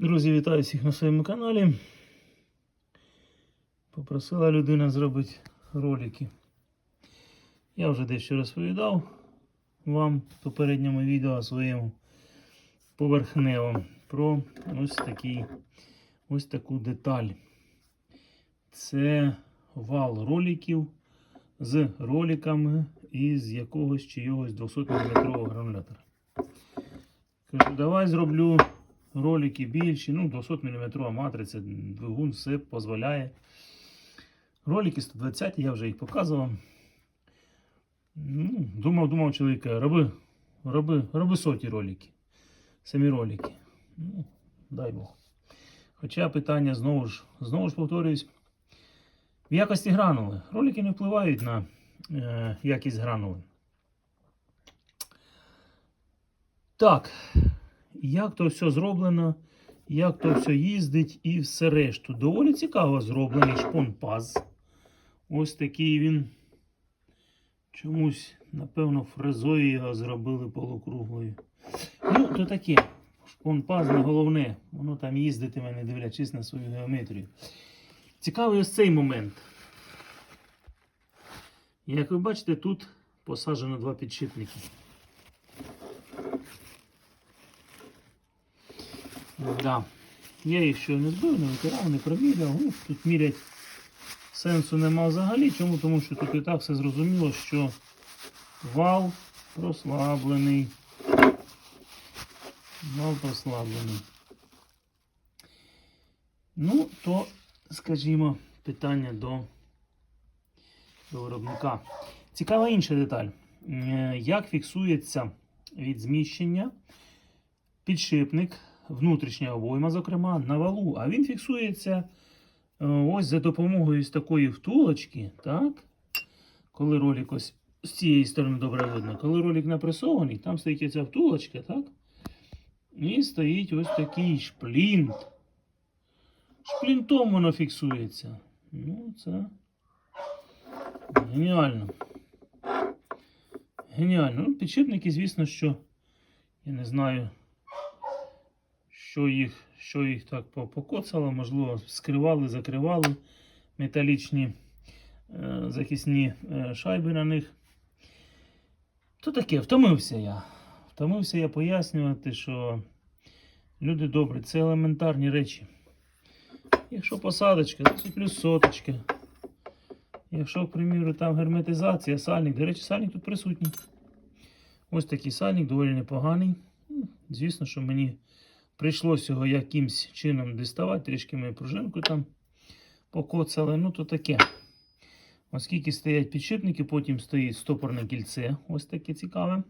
Друзі, вітаю всіх на своєму каналі. Попросила людина зробити ролики. Я вже дещо розповідав вам в попередньому відео своєму поверхневому про ось такий, ось таку деталь. Це вал роликів з роликами із якогось чийогось 200 мм гранулятора. Кажу, давай зроблю ролики більші, ну 200 мм матриця, двигун все дозволяє. Ролики 120 я вже їх показував. Ну, думав, думав чоловіка, роби, роби, роби соті ролики. Самі ролики. Ну, дай Бог. Хоча питання знову ж, знову ж повторююсь, в якості гранули. Ролики не впливають на е, якість гранули. Так, як то все зроблено, як то все їздить і все решту. Доволі цікаво зроблений шпон-паз. Ось такий він. Чомусь, напевно, фрезою його зробили полукруглою. Ну, то таке. Шпон-паз не головне. Воно там їздитиме, не дивлячись на свою геометрію. Цікавий ось цей момент. Як ви бачите, тут посаджено два підшипники. Да. Я їх ще не збив, не витирав, не провіряв. Ну, тут мірять сенсу нема взагалі. Чому? Тому що тут і так все зрозуміло, що вал прослаблений. Вал прослаблений. Ну, то, скажімо, питання до, до виробника. Цікава інша деталь. Е, Як фіксується від зміщення підшипник, внутрішня обойма, зокрема, на валу. А він фіксується е, ось за допомогою ось такої втулочки, так? Коли ролик ось з цієї сторони добре видно, коли ролик напресований, там стоїть ця втулочка, так? І стоїть ось такий шплінт. Шплінтом воно фіксується. Ну, це геніально. Геніально. Ну, підшипники, звісно, що я не знаю, що їх, що їх так покоцало, можливо, скривали, закривали металічні е, захисні е, шайби на них. То таке, втомився я. Втомився я пояснювати, що люди добрі, це елементарні речі. Якщо посадочка, то це плюс соточка. Якщо, к приміру, там герметизація, сальник, до речі, сальник тут присутній. Ось такий сальник, доволі непоганий. Звісно, що мені прийшлося його якимсь чином діставати, трішки ми пружинку там покоцали, ну то таке. Оскільки стоять підшипники, потім стоїть стопорне кільце, ось таке цікаве.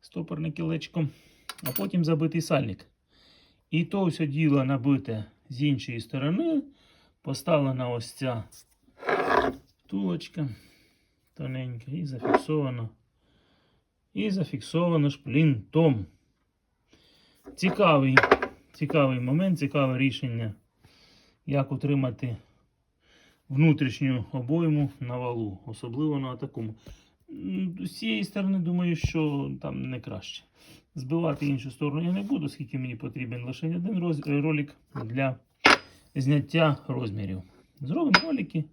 Стопорне кілечко, а потім забитий сальник. І то все діло набите з іншої сторони. Поставлена ось ця втулочка тоненька і зафіксовано. І зафіксовано шплінтом. Цікавий, цікавий момент, цікаве рішення, як утримати внутрішню обойму на валу, особливо на такому. З цієї сторони, думаю, що там не краще. Збивати іншу сторону я не буду, оскільки мені потрібен лише один роз- ролик для зняття розмірів. Зробимо ролики.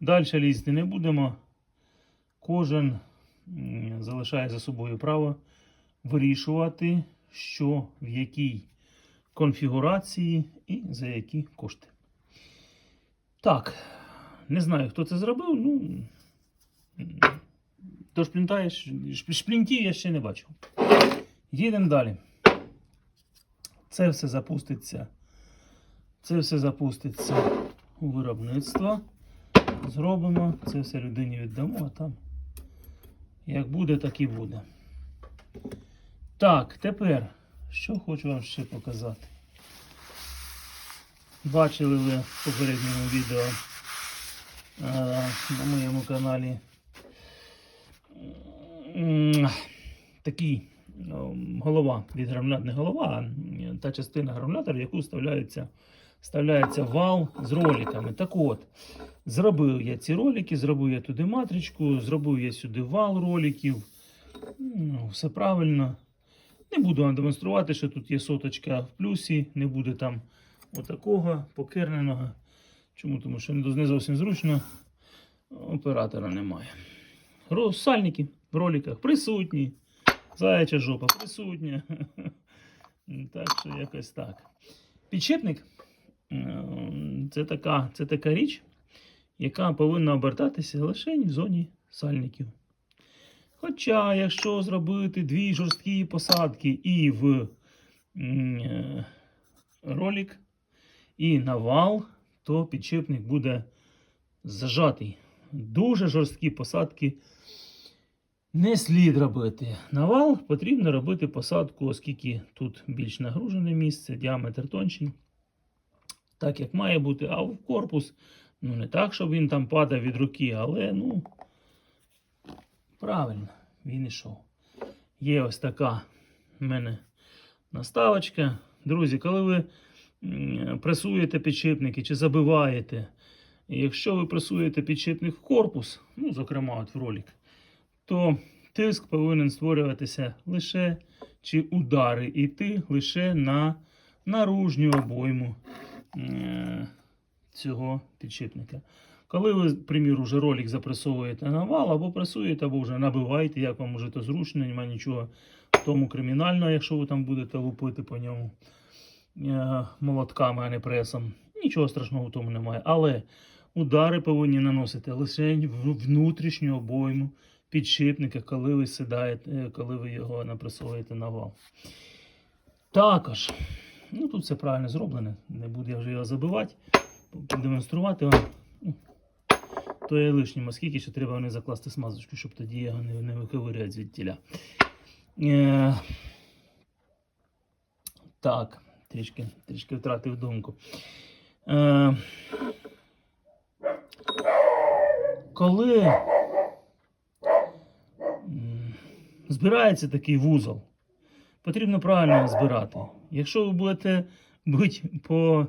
Далі лізти не будемо. Кожен залишає за собою право вирішувати, що в якій конфігурації і за які кошти. Так, не знаю, хто це зробив. Ну, до шплінта шплінтів я ще не бачив. Їдемо далі. Це все запуститься. Це все запуститься у виробництво. Зробимо. Це все людині віддамо, а там як буде, так і буде. Так, тепер, що хочу вам ще показати. Бачили ви в попередньому відео е, на моєму каналі такий ем, голова від гранулят, не голова, а та частина гранулятора, в яку вставляється, вставляється вал з роликами. Так от, зробив я ці ролики, зробив я туди матричку, зробив я сюди вал роликів. Ну, все правильно. Не буду вам демонструвати, що тут є соточка в плюсі, не буде там отакого покерненого. Чому? Тому що не зовсім зручно. Оператора немає. Сальники в роликах присутні. Заяча жопа присутня. Так що якось так. Підшипник це така, це така річ, яка повинна обертатися лише в зоні сальників. Хоча, якщо зробити дві жорсткі посадки і в е, ролик, і на вал, то підшипник буде зажатий. Дуже жорсткі посадки не слід робити. На вал потрібно робити посадку, оскільки тут більш нагружене місце, діаметр тонший, так як має бути, а в корпус, ну не так, щоб він там падав від руки, але ну, правильно, він ішов. Є ось така в мене наставочка. Друзі, коли ви пресуєте підшипники чи забиваєте, якщо ви пресуєте підшипник в корпус, ну, зокрема, от в ролик, то тиск повинен створюватися лише чи удари йти лише на наружню обойму цього підшипника. Коли ви, приміру, вже ролик запресовуєте на вал, або пресуєте, або вже набиваєте, як вам уже то зручно, немає нічого в тому кримінального, якщо ви там будете лупити по ньому е, молотками, а не пресом. Нічого страшного в тому немає. Але удари повинні наносити лише внутрішню обойму підшипника, коли ви сідаєте, е, коли ви його напресовуєте на вал. Також, ну тут все правильно зроблене, не буду я вже його забивати, демонструвати вам. То є лишнім, оскільки ще треба не закласти смазочку, щоб тоді його не, не виковиряти звідтіля. Е, так, трішки, трішки втратив думку. Е, коли збирається такий вузол, потрібно правильно збирати. Якщо ви будете бити по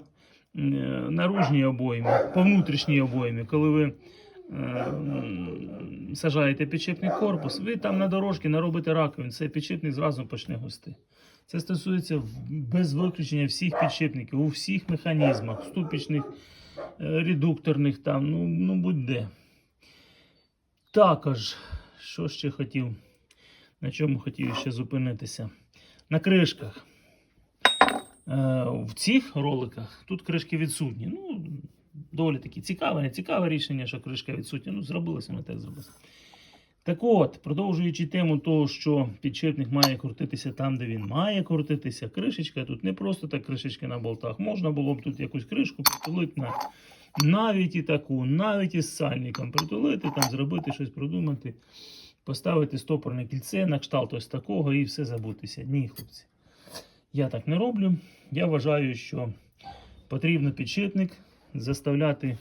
наружній обоймі, по внутрішній обоймі, коли ви е, сажаєте підшипний корпус, ви там на дорожці наробите раковин, цей підшипник зразу почне густи. Це стосується без виключення всіх підшипників, у всіх механізмах, ступічних, е, редукторних, там, ну, ну будь-де. Також, що ще хотів, на чому хотів ще зупинитися? На кришках. Е, в цих роликах тут кришки відсутні. Ну, доволі таки цікаве, не цікаве рішення, що кришка відсутня. Ну, зробилося, не так зробилося. Так от, продовжуючи тему того, що підшипник має крутитися там, де він має крутитися, кришечка тут не просто так кришечка на болтах. Можна було б тут якусь кришку притулити на навіть і таку, навіть із сальником притулити, там зробити щось продумати, поставити стопорне кільце на кшталт ось такого і все забутися. Ні, хлопці. Я так не роблю. Я вважаю, що потрібно підшипник заставляти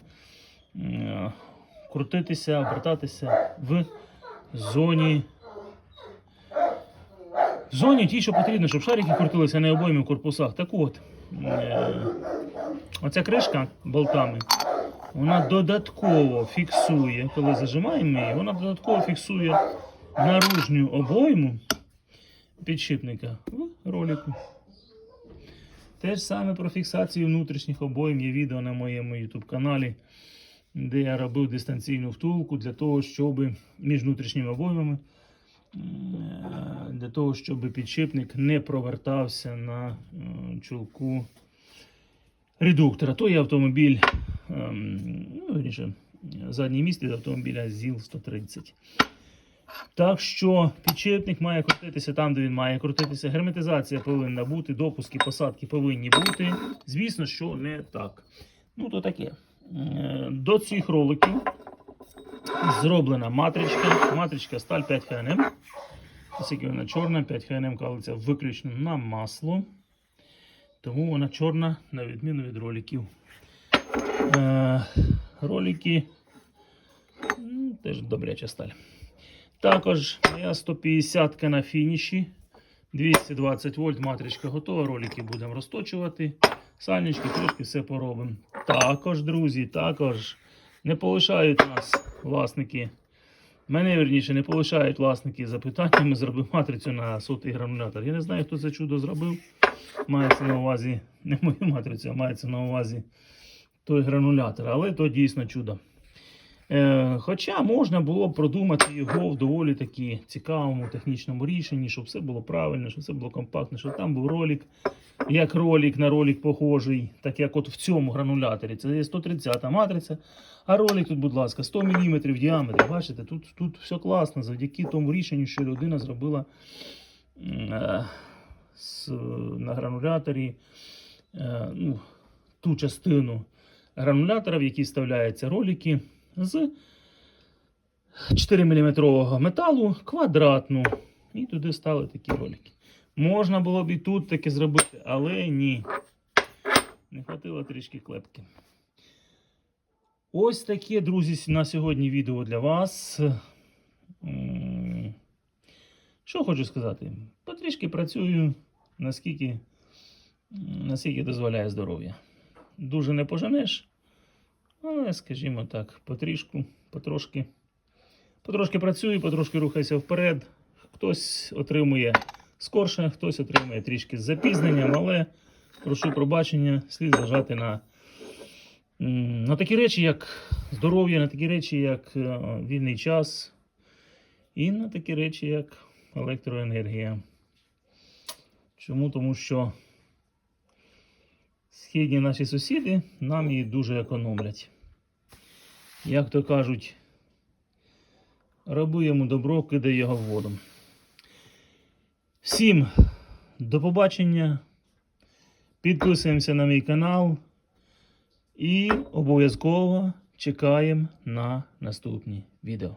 крутитися, обертатися в зоні. В зоні ті, що потрібно, щоб шарики крутилися на обоймі корпусах. Так от, е, оця кришка болтами, вона додатково фіксує, коли зажимаємо її, вона додатково фіксує наружню обойму підшипника в ролику. Те ж саме про фіксацію внутрішніх обойм є відео на моєму YouTube каналі, де я робив дистанційну втулку для того, щоб між внутрішніми обоймами, для того, щоб підшипник не провертався на е, чулку редуктора. То є автомобіль, ем, ну, місце від автомобіля ЗІЛ-130. Так що підшипник має крутитися там, де він має крутитися. Герметизація повинна бути, допуски, посадки повинні бути. Звісно, що не так. Ну, то таке. Е, До цих роликів зроблена матричка. Матричка сталь 5 ХНМ. Оскільки вона чорна, 5 ХНМ калиться виключно на масло. Тому вона чорна, на відміну від роликів. Е, ролики теж добряча сталь. Також моя 150 на фініші. 220 вольт матричка готова. Ролики будемо розточувати. Сальнички трошки все поробимо. Також, друзі, також не полишають нас власники Мене, верніше, не полишають власники запитаннями, зробив матрицю на сотий гранулятор. Я не знаю, хто це чудо зробив. Мається на увазі не мою матрицю, а мається на увазі той гранулятор, але то дійсно чудо. Е, хоча можна було продумати його в доволі таки цікавому технічному рішенні, щоб все було правильно, щоб все було компактно, щоб там був ролик, як ролик на ролик похожий, так як от в цьому грануляторі. Це є 130 матриця, а ролик тут, будь ласка, 100 мм в діаметрі. Бачите, тут, тут все класно, завдяки тому рішенню, що людина зробила е, з, на грануляторі е, ну, ту частину гранулятора, в якій вставляються ролики з 4 мм металу квадратну. І туди стали такі ролики. Можна було б і тут таке зробити, але ні. Не хватило трішки клепки. Ось таке, друзі, на сьогодні відео для вас. Що хочу сказати? Потрішки працюю, наскільки, наскільки дозволяє здоров'я. Дуже не поженеш, але, скажімо так, потрішку, потрошки. Потрошки працюю, потрошки рухаюся вперед. Хтось отримує скорше, хтось отримує трішки з запізненням, але прошу пробачення, слід зважати на, на такі речі, як здоров'я, на такі речі, як е, вільний час, і на такі речі, як електроенергія. Чому? Тому що східні наші сусіди нам її дуже економлять. Як то кажуть, роби добро, кидай його в воду. Всім до побачення. Підписуємося на мій канал і обов'язково чекаємо на наступні відео.